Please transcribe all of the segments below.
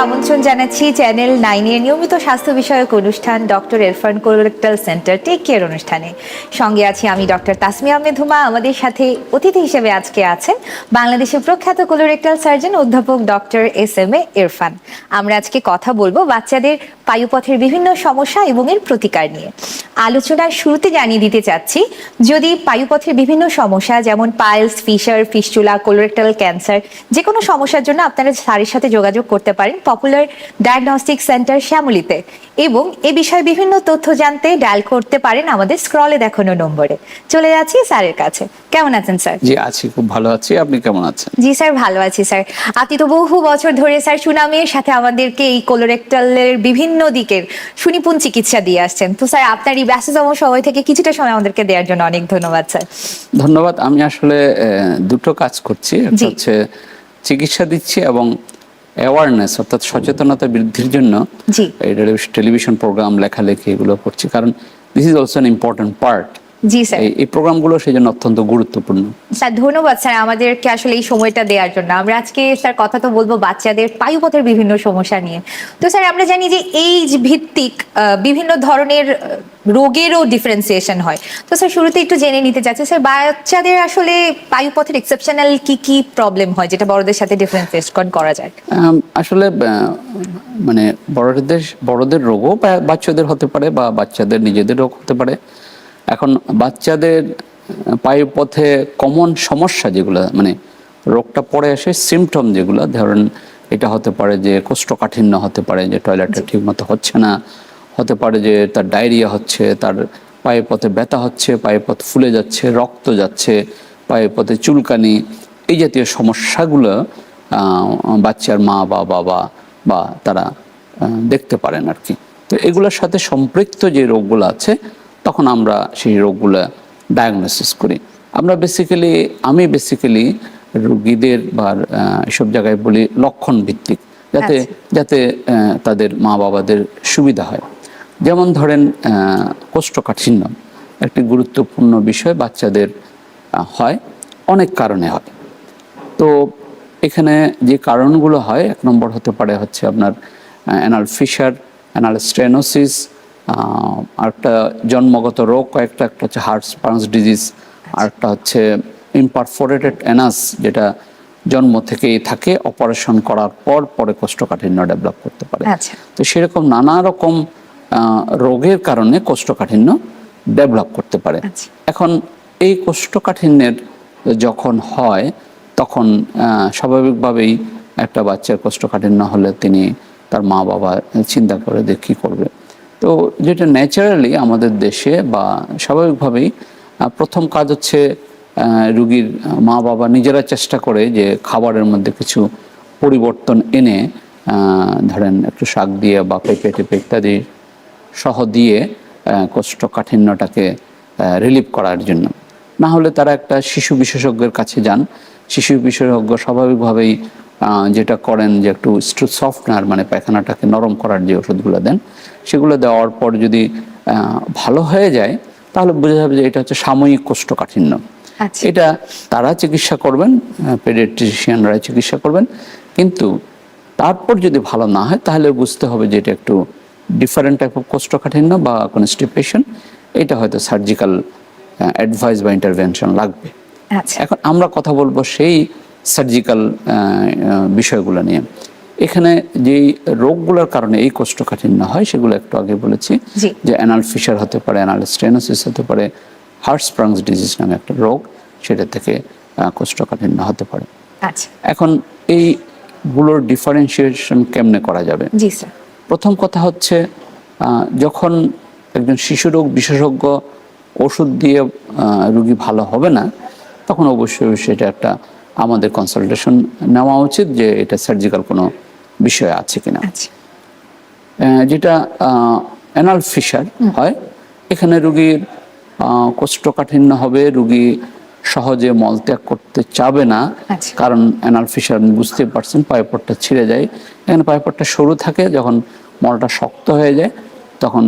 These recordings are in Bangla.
справу. আমন্ত্রণ জানাচ্ছি চ্যানেল নাইনের নিয়মিত স্বাস্থ্য বিষয়ক অনুষ্ঠান doctor Erfan colorectal centre tech care অনুষ্ঠানে। সঙ্গে আছি আমি ডক্টর তাসমিয়া আহমেদ হুমা। আমাদের সাথে অতিথি হিসেবে আজকে আছেন বাংলাদেশের প্রখ্যাত কোলোরেক্টাল সার্জন অধ্যাপক doctor S M A Irfan আমরা আজকে কথা বলব বাচ্চাদের পায়ুপথের বিভিন্ন সমস্যা এবং এর প্রতিকার নিয়ে। আলোচনার শুরুতে জানিয়ে দিতে চাচ্ছি, যদি পায়ুপথের বিভিন্ন সমস্যা যেমন piles, fissure, fistula colorectal cancer যে কোনো সমস্যার জন্য আপনারা স্যারের সাথে যোগাযোগ করতে পারেন। পপুলার ডায়াগনস্টিক সেন্টার শ্যামলিতে এবং এ বিষয়ে বিভিন্ন তথ্য জানতে ডায়াল করতে পারেন আমাদের স্ক্রলে দেখানো নম্বরে। চলে যাচ্ছি স্যারের কাছে। কেমন আছেন স্যার? জি আছি খুব ভালো আছি। আপনি কেমন আছেন? জি স্যার ভালো আছি স্যার। আপনি তো বহু বছর ধরে স্যার সুনামের সাথে আমাদেরকে এই কোলোরেক্টালের বিভিন্ন দিকের সুনিপুণ চিকিৎসা দিয়ে আসছেন। তো স্যার আপনার এই ব্যস্ততম সময় থেকে কিছুটা সময় আমাদেরকে দেওয়ার জন্য অনেক ধন্যবাদ স্যার। ধন্যবাদ। আমি আসলে দুটো কাজ করছি। হচ্ছে চিকিৎসা দিচ্ছি এবং অ্যাওয়ারনেস অর্থাৎ সচেতনতা বৃদ্ধির জন্য টেলিভিশন প্রোগ্রাম লেখালেখি এগুলো করছি। কারণ this is also an important part ji sir. এই প্রোগ্রামগুলো সেই জন্য অত্যন্ত গুরুত্বপূর্ণ। স্যার ধন্যবাদ স্যার আমাদেরকে আসলে এই সময়টা দেওয়ার জন্য। আমরা আজকে স্যার কথা তো বলব বাচ্চাদের পায়ুপথের বিভিন্ন সমস্যা নিয়ে। তো স্যার আমরা জানি যে এইজ ভিত্তিক বিভিন্ন ধরনের রোগেরও ডিফারেন্সিয়েশন হয়। তো স্যার শুরুতে একটু জেনে নিতে চাচ্ছি স্যার বাচ্চাদের আসলে পায়ুপথের এক্সেপশনাল কি কি প্রবলেম হয় যেটা বড়দের সাথে ডিফারেন্সিয়েশন করা যায়? আসলে মানে বড়দের বড়দের রোগও বাচ্চাদের হতে পারে বা বাচ্চাদের নিজেদের রোগ হতে পারে। এখন বাচ্চাদের আহ, পায়ুপথে কমন সমস্যা যেগুলো মানে রোগটা পড়ে আসে সিমটম যেগুলো ধরেন এটা হতে পারে যে কোষ্ঠকাঠিন্য হতে পারে যে টয়লেটটা ঠিক মতো হচ্ছে না হতে পারে যে তার ডায়রিয়া হচ্ছে তার পায়ে পথে ব্যথা হচ্ছে পায়ে পথ ফুলে যাচ্ছে রক্ত যাচ্ছে পায়ে পথে চুলকানি এই জাতীয় সমস্যাগুলো বাচ্চার মা বা বাবা বা তারা দেখতে পারেন আর কি। তো এগুলোর সাথে সম্পৃক্ত যে রোগগুলো আছে তখন আমরা সেই রোগগুলো ডায়াগনোসিস করি। আমরা বেসিক্যালি আমি বেসিক্যালি রুগীদের বা এসব জায়গায় বলি লক্ষণ ভিত্তিক যাতে যাতে তাদের মা বাবাদের সুবিধা হয়। যেমন ধরেন কোষ্ঠকাঠিন্য একটি গুরুত্বপূর্ণ বিষয় বাচ্চাদের হয় অনেক কারণে হয়। তো এখানে যে কারণগুলো হয় এক নম্বর হতে পারে হচ্ছে আপনার অ্যানাল ফিশার অ্যানাল স্টেনোসিস আরেকটা জন্মগত রোগ কয়েকটা একটা হচ্ছে হার্ট স্পান্স ডিজিজ আরেকটা হচ্ছে ইম্পারফোরেটেড অ্যানাস যেটা জন্ম থেকেই থাকে অপারেশন করার পর পরে কোষ্ঠকাঠিন্য ডেভেলপ করতে পারে আচ্ছা। তো সেরকম নানা রকম রোগের কারণে কোষ্ঠকাঠিন্য ডেভেলপ করতে পারে আচ্ছা। এখন এই কোষ্ঠকাঠিন্যের যখন হয় তখন স্বাভাবিকভাবেই একটা বাচ্চার কোষ্ঠকাঠিন্য হলে তিনি তার মা বাবা চিন্তা করে যে কী করবে তো যেটা ন্যাচারালি আমাদের দেশে বা স্বাভাবিকভাবেই প্রথম কাজ হচ্ছে রুগীর মা বাবা নিজেরা চেষ্টা করে যে খাবারের মধ্যে কিছু পরিবর্তন এনে ধরেন একটু শাক দিয়ে বা পেঁপে টেপে ইত্যাদি সহ দিয়ে কোষ্ঠকাঠিন্যটাকে রিলিভ করার জন্য। না হলে তারা একটা শিশু বিশেষজ্ঞের কাছে যান। শিশু বিশেষজ্ঞ স্বাভাবিকভাবেই যেটা করেন যে একটু সফটনার মানে পায়খানাটাকে নরম করার যে ওষুধগুলো দেন সেগুলো দেওয়ার পর যদি ভালো হয়ে যায় তাহলে বোঝা যাবে যে এটা হচ্ছে সাময়িক কোষ্ঠকাঠিন্য। আচ্ছা। এটা তারা চিকিৎসা করবেন পেডিয়াট্রিশিয়ানরা চিকিৎসা করবেন কিন্তু তারপর যদি ভালো না হয় তাহলে বুঝতে হবে যে এটা একটু ডিফারেন্ট টাইপ অফ কোষ্ঠকাঠিন্য বা কনস্টিপেশন এটা হয়তো সার্জিক্যাল অ্যাডভাইস বা ইন্টারভেনশন লাগবে। আচ্ছা। এখন আমরা কথা বলব সেই সার্জিক্যাল বিষয়গুলো নিয়ে। এখানে যেই রোগগুলোর কারণে এই কোষ্ঠকাঠিন্য হয় সেগুলো একটু আগে বলেছি। যে অ্যানাল ফিশার হতে পারে অ্যানাল স্টেনোসিস হতে পারে হার্ট স্প্রাংস ডিজিজ নামে একটা রোগ সেটা থেকে কোষ্ঠকাঠিন্য হতে পারে। আচ্ছা। এখন এইগুলোর ডিফারেন্সিয়েশন কেমনে করা যাবে? প্রথম কথা হচ্ছে যখন একজন শিশু রোগ বিশেষজ্ঞ ওষুধ দিয়ে রুগী ভালো হবে না তখন অবশ্যই সেটা একটা আমাদের কনসালটেশন নেওয়া উচিত যে এটা সার্জিক্যাল কোনো বিষয় আছে কিনা। আচ্ছা। যেটা অ্যানাল ফিশার হয় এখানে রুগীর কোষ্ঠকাঠিন্য হবে রুগী সহজে মলত্যাগ করতে চাবে না। আচ্ছা। কারণ অ্যানাল ফিশার বুঝতে পারছেন পাইপটটা ছিঁড়ে যায়। এখানে পাইপটটা সরু থাকে যখন মলটা শক্ত হয়ে যায় তখন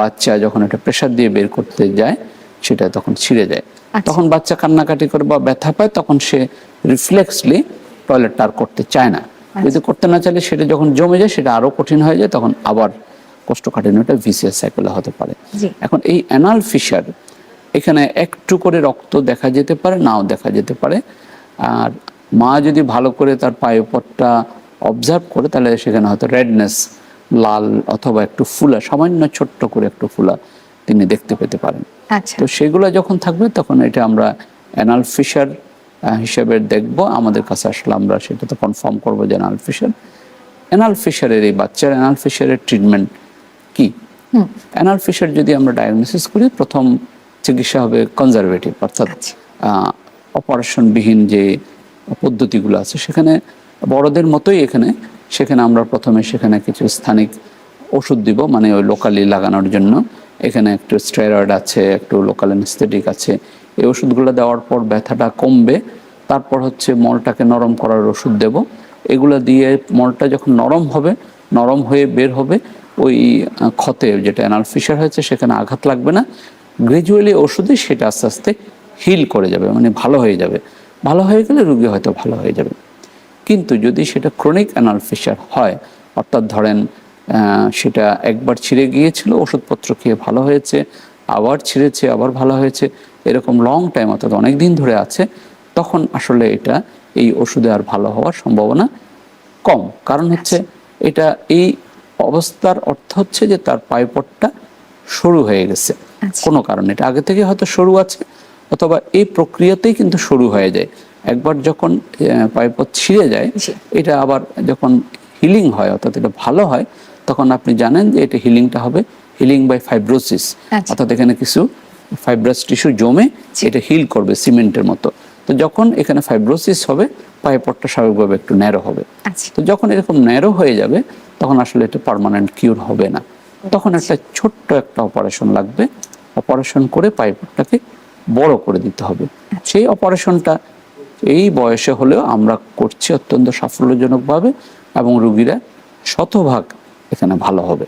বাচ্চা যখন এটা প্রেশার দিয়ে বের করতে যায় সেটা তখন ছিঁড়ে যায়। আচ্ছা। তখন বাচ্চা কান্নাকাটি করে বা ব্যথা পায় তখন সে রিফ্লেক্সলি টয়লেটটা আর করতে চায় না। যদি করতে না চাইলে সেটা যখন জমে যায় সেটা আরও কঠিন হয়ে যায় তখন আবার কোষ্ঠকাঠিন্যটা ভিসিএস সাইকেলে হতে পারে। এখন এই অ্যানাল ফিশার এখানে একটু করে রক্ত দেখা যেতে পারে নাও দেখা যেতে পারে। আর মা যদি ভালো করে তার পায়ুপথটা অবজার্ভ করে তাহলে সেখানে হয়তো রেডনেস লাল অথবা একটু ফুলা সামান্য ছোট্ট করে একটু ফুলা তিনি দেখতে পেতে পারেন। আচ্ছা। তো সেগুলো যখন থাকবে তখন এটা আমরা অ্যানাল ফিশার হিসেবে দেখব। আমাদের কাছে আসলে আমরা সেটা তো কনফার্ম করব যে অ্যানাল ফিশার। অ্যানাল ফিশারের এই বাচ্চার অ্যানাল ফিশারের ট্রিটমেন্ট কি? অ্যানাল ফিশার যদি আমরা ডায়াগনোসিস করি প্রথম চিকিৎসা হবে কনজারভেটিভ অর্থাৎ আচ্ছা। অপারেশনবিহীন যে পদ্ধতিগুলো আছে সেখানে বড়দের মতোই এখানে সেখানে আমরা প্রথমে সেখানে কিছু স্থানিক ওষুধ দিব মানে ওই লোকালি লাগানোর জন্য। এখানে একটু স্টেরয়েড আছে, একটু লোকাল অ্যানেস্থেটিক আছে। এই ওষুধগুলো দেওয়ার পর ব্যথাটা কমবে। তারপর হচ্ছে মলটাকে নরম করার ওষুধ দেব। এগুলো দিয়ে মলটা যখন নরম হবে, নরম হয়ে বের হবে, ওই ক্ষতে যেটা অ্যানাল ফিশার হয়েছে, সেখানে আঘাত লাগবে না। গ্রাজুয়ালি ওষুধে সেটা আস্তে আস্তে হিল করে যাবে মানে ভালো হয়ে যাবে। ভালো হয়ে গেলে রুগী হয়তো ভালো হয়ে যাবে। কিন্তু যদি সেটা ক্রনিক অ্যানাল ফিশার হয়, অর্থাৎ ধরেন সেটা একবার ছিঁড়ে গিয়েছিল ওষুধপত্র খেয়ে ভালো হয়েছে আবার ছিঁড়েছে আবার ভালো হয়েছে এরকম লং টাইম অর্থাৎ অনেক দিন ধরে আছে তখন আসলে এটা এই ওষুধে আর ভালো হওয়ার সম্ভাবনা কম। কারণ হচ্ছে এটা এই অবস্থার অর্থ হচ্ছে যে তার পাইপটটা সরু হয়ে গেছে। আচ্ছা। কোনো কারণে এটা আগে থেকে হয়তো সরু আছে অথবা এই প্রক্রিয়াতেই কিন্তু সরু হয়ে যায়। একবার যখন পাইপট ছিঁড়ে যায় এটা আবার যখন হিলিং হয় অর্থাৎ এটা ভালো হয় তখন আপনি জানেন যে এটা হিলিংটা হবে হিলিং বাই ফাইব্রোসিস আচ্ছা। অর্থাৎ এখানে কিছু ফাইব্রাস টিস্যু জমে এটা হিল করবে সিমেন্টের মতো। তো যখন এখানে ফাইব্রোসিস হবে পাইপটটা স্বাভাবিকভাবে একটু ন্যারো হবে। আচ্ছা। তো যখন এরকম ন্যারো হয়ে যাবে তখন আসলে এটা পার্মানেন্ট কিউর হবে না। তখন একটা ছোট্ট একটা অপারেশন লাগবে। অপারেশন করে পাইপটাকে বড় করে দিতে হবে। সেই অপারেশনটা এই বয়সে হলেও আমরা করছি অত্যন্ত সাফল্যজনকভাবে এবং রুগীরা শতভাগ এখানে ভালো হবে।